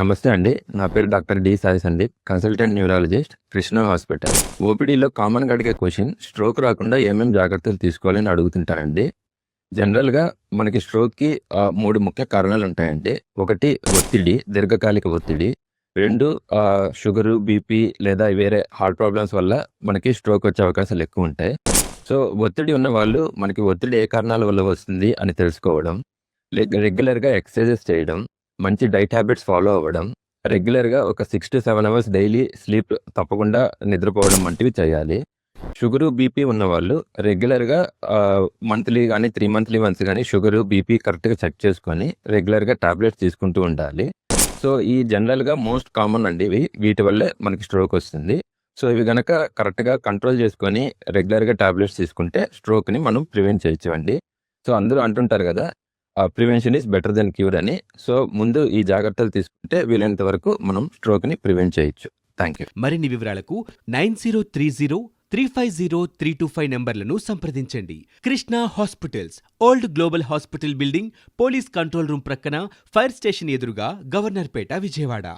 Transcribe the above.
నమస్తే అండి. నా పేరు doctor D Sai Sandeep consultant neurologist Krishna hospital. ఓపీడీలో కామన్గా అడిగే క్వశ్చన్ స్ట్రోక్ రాకుండా ఏమేమి జాగ్రత్తలు తీసుకోవాలని అడుగుతుంటారండి. జనరల్గా మనకి స్ట్రోక్కి మూడు ముఖ్య కారణాలు ఉంటాయండి. ఒకటి ఒత్తిడి దీర్ఘకాలిక ఒత్తిడి. రెండు షుగరు బీపీ లేదా వేరే హార్ట్ ప్రాబ్లమ్స్ వల్ల మనకి స్ట్రోక్ వచ్చే అవకాశాలు ఎక్కువ ఉంటాయి. సో ఒత్తిడి ఉన్న వాళ్ళు మనకి ఒత్తిడి ఏ కారణాల వల్ల వస్తుంది అని తెలుసుకోవడం రెగ్యులర్గా ఎక్సర్సైజెస్ చేయడం మంచి డైట్ హ్యాబిట్స్ ఫాలో అవ్వడం రెగ్యులర్గా ఒక six to seven hours daily sleep తప్పకుండా నిద్రపోవడం వంటివి చేయాలి. షుగరు బీపీ ఉన్నవాళ్ళు రెగ్యులర్గా మంత్లీ కానీ త్రీ మంత్లీ వన్స్ కానీ షుగరు బీపీ కరెక్ట్గా చెక్ చేసుకొని రెగ్యులర్గా టాబ్లెట్స్ తీసుకుంటూ ఉండాలి. సో ఈ జనరల్గా మోస్ట్ కామన్ అండి ఇవి. వీటి వల్లే మనకి స్ట్రోక్ వస్తుంది. సో ఇవి కనుక కరెక్ట్గా కంట్రోల్ చేసుకొని రెగ్యులర్గా టాబ్లెట్స్ తీసుకుంటే స్ట్రోక్ని మనం ప్రివెంట్ చేయొచ్చు అండి. సో అందరూ అంటుంటారు కదా prevention is better than cure అని. సో ముందు ఈ జాగ్రత్తలు తీసుకుంటే వీలైనంత వరకు మనం స్ట్రోక్ని ప్రివెంట్ చేయొచ్చు. థ్యాంక్ యూ మరిన్ని వివరాలకు nine zero three zero three five zero three two five నంబర్లను సంప్రదించండి. Krishna hospitals old global hospital building police control room ప్రక్కన ఫైర్ స్టేషన్ ఎదురుగా గవర్నర్పేట విజయవాడ.